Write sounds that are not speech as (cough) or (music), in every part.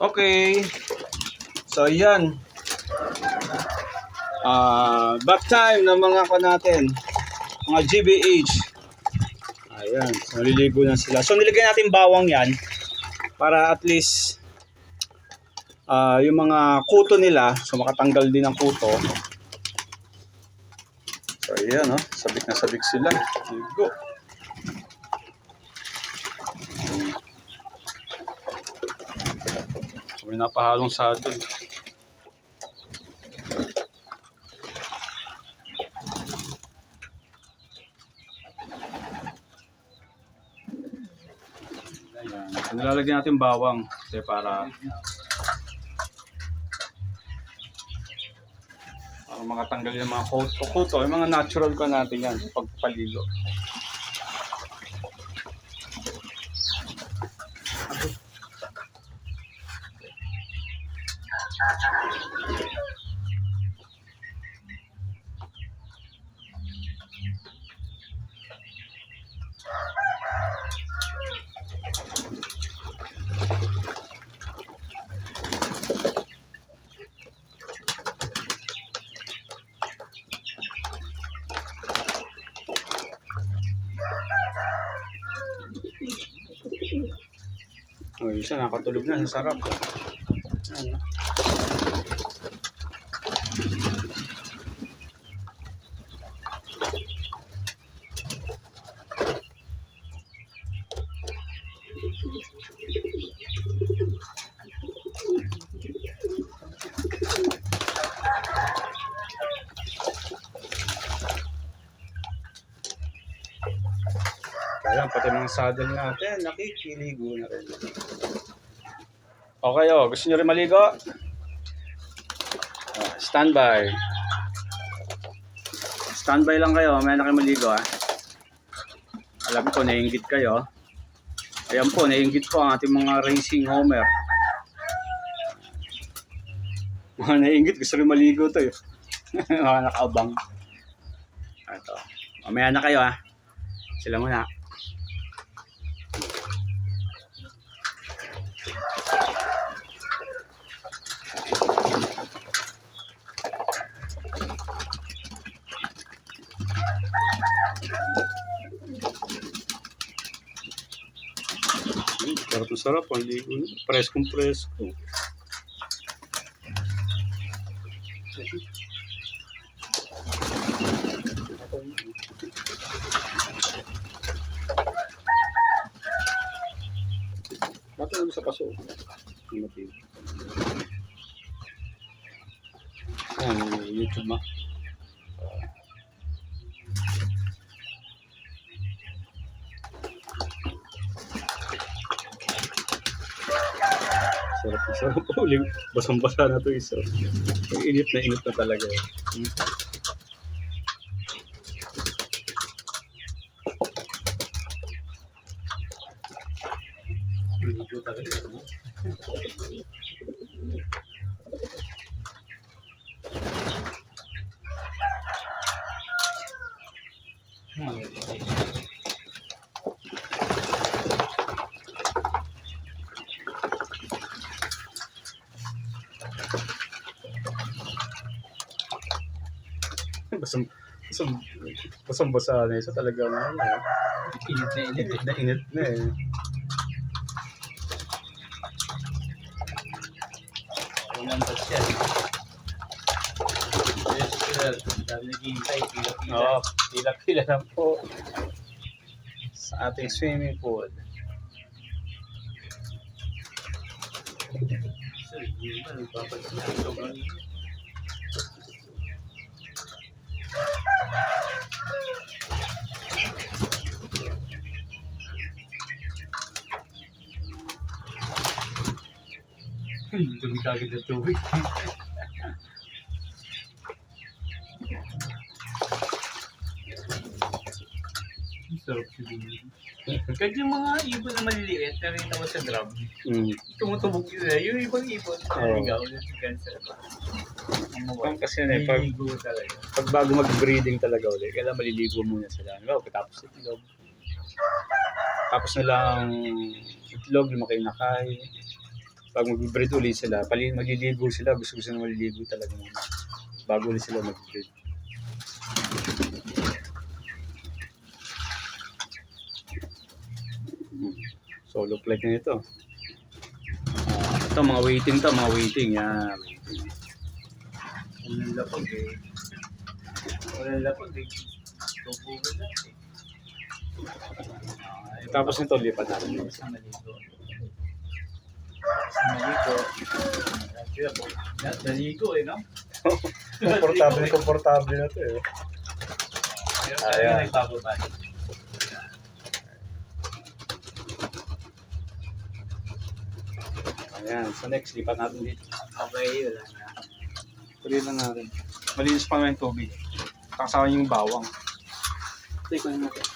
Okay. So, yan. Ah, back time ng mga ko natin. Mga GBH. Ayan. So, naliligo na sila. So, nilagay natin bawang yan para at least ah yung mga kuto nila, so makatanggal din ang kuto. So, ayan, oh. Sabik na sabik sila. Ligo. May napahalong sa atin. Ayan. Nilalagyan natin bawang kasi para para makatanggal yung mga kuto, kuto yung mga natural ko natin yan pagpalilo. Isa nakatulog na sa sarap. Pati mga saddle natin, nakikiligo na rin. Okay, oh. Gusto nyo rin maligo? Ah, standby. Standby lang kayo. May na kayo maligo, ah. Alam ko, naiingit kayo. Ayan po, naiingit ko ang ating mga racing homer. (laughs) Mga naiingit, gusto rin maligo to, eh. (laughs) mga nakaabang. Ito. Mamaya na kayo, ah. Sila muna. Sarap na sarap. Ang ligo na. Preskong presko. Bakit ano sa paso? Ang mati. Ayan, yung YouTube ma. Sarap na sarap po (laughs) uling. Basang-basa na to isa. Ang init na init na talaga. Hmm. Basang basang basang basa na isa talaga ano. eh. Init na init. Init na init na eh. Ulan pa siya. Yes, sir. Dami naghihintay. Pila-pila. Oo, pila-pila lang po sa ating swimming pool. Sir, hindi ba Sobrang init. Hmm, Dumi kagad ng tubig. Ang Sarap siguro. Kahit yung mga ibon na maliliit, nakita mo sa drum, Mm. tumutubog yun eh. Yung ibang ibon, naligaw na si cancer pa. Ang Parang mga kasi yun eh, pag, Naliligo talaga. pag bago mag-breeding talaga ulit, kailangan maliligo muna sila. Ano, tapos itlog. Tapos nilang itlog, lumaki na kay. Pag mag-breed ulit sila, pali magliligo sila, gusto gusto na maliligo talaga muna. Bago ulit sila mag-breed. Hmm. Solo flight na ito. Ah, ito mga waiting to, mga waiting. Yan, waiting. Walang lapag eh. Walang lapag eh. Tubugan lang eh. Tapos nito, lipat natin. Sa maligo. Lahat maligo eh, no? komportable, komportable na to eh. Pero Ayan. tayo nagbababa. Ayan, so next, lipat natin dito. Okay, wala na. Tuloy lang natin. Malinis pa naman yung tubig. Kasama yung bawang. Take ko natin.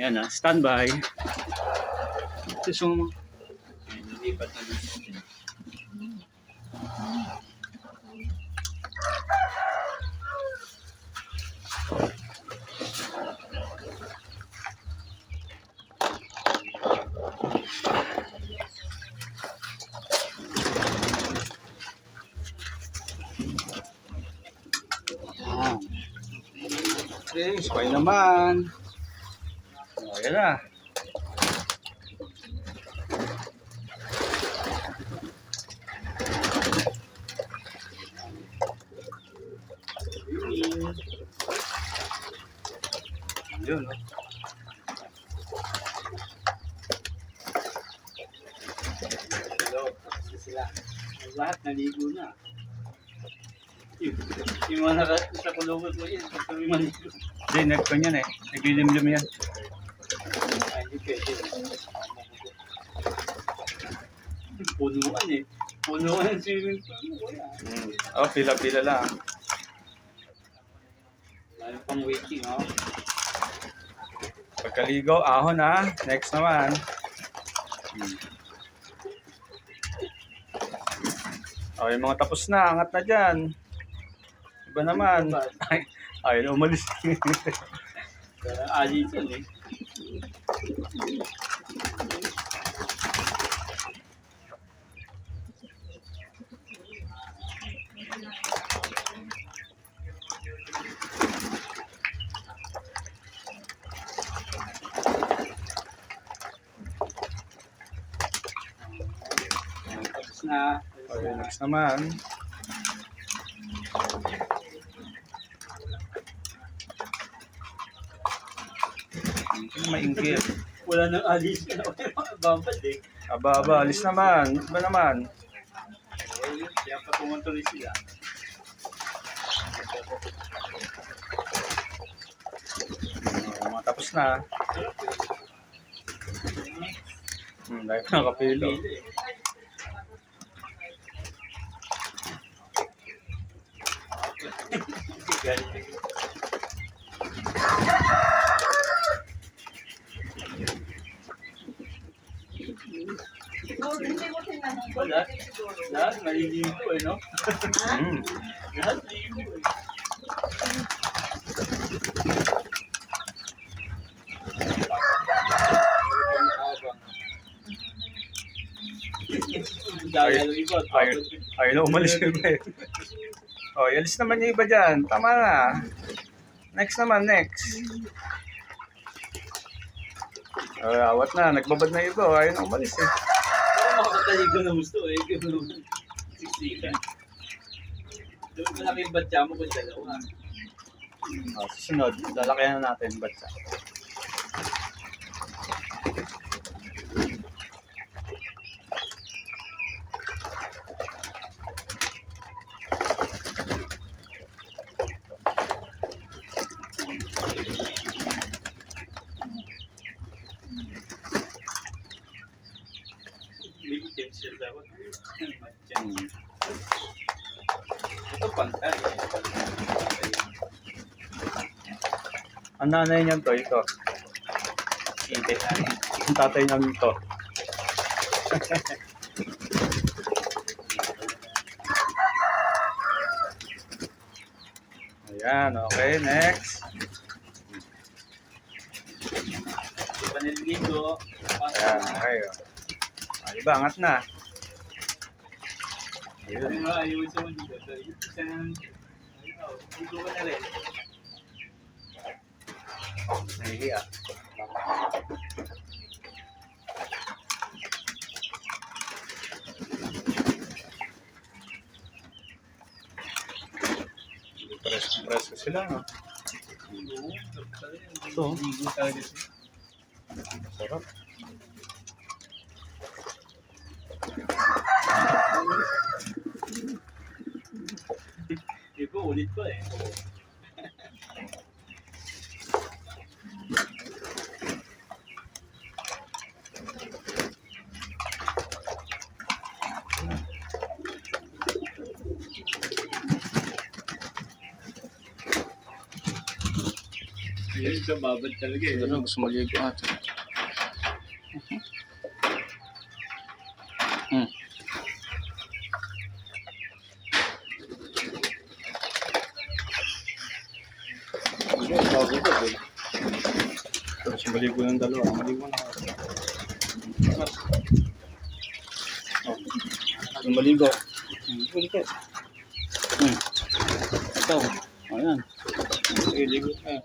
Ayan na, standby. Ito yung Lipat na dito. Ayan. Okay, spy naman. O, ayan na. Lahat naligo na. Yung, yung mga naka, sa kulungan mo yan, pag kami maligo. Hindi, nag yan eh. Naglilimlim yan. Ay, hindi pwede. Punuan eh. Punuan ang swimming pool mo, kuya. Mm. Oh, pila-pila lang. Mayroon pang waiting, oh. Pagkaligo, ahon ha. Next naman. Hmm. Oh, mga tapos na, angat na dyan. Iba naman. Ay, ay umalis. Kaya alis yan eh. Na. Next naman. Na maingkit. Wala nang alis ka na. Babad eh. Aba, aba, alis naman. Iba naman. Kaya pa tumutuloy sila. Oh, tapos na. Hmm, dahil pa nakapilo. Wala. Lahat maliligo eh, no? Hmm. Lahat ligo eh. Ay, ay na umalis iba (laughs) eh. Oh, alis naman yung iba dyan. Tama na. Next naman, next. Oh, awat na. Nagbabad na iba. Ayaw na umalis eh. Parang makakataligo na gusto eh. Ganun. Siksikan. Doon ko lang yung batya mo kung dalawa. Oh, susunod, lalakayan na natin. Daw. Batya. Hmm. Ito pantay. Ang nanay niyan to, ito. Hindi. Ang tatay niyan to. (laughs) Ayan, okay, next. Naliligo? Ayan, okay. Oh. Ah, iba, angat na. Ayun oh. Nahihiya. Presko-presko sila, no? Ito. Sarap. Pa eh. Ito babad talaga eh. Ano, gusto maligo ata. Hmm. Hindi, bago ko eh. Gusto maligo ng dalawa. Maligo na. Oh. Maligo. Ulit Hmm. Ito. Ayan. Sige, ligo tayo.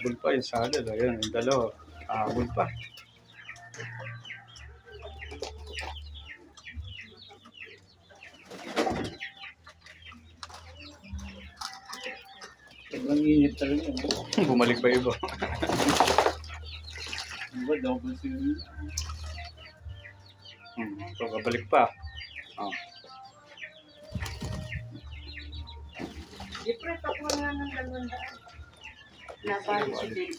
Mabul pa yung salad. Ayan, yung dalawa. Mabul pa. Sobrang init talaga. eh. (laughs) Bumalik pa iba. Ano ba, double swimming? Hmm. So, babalik pa. Oh. Siyempre, ako nga ng dalawang daan. Nabali si si Dave.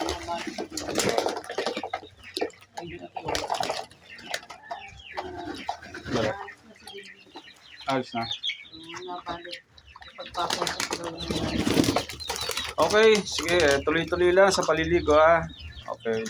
Balik. Ayos na. Niya. Okay, sige. Tuloy-tuloy lang sa paliligo ah. Okay.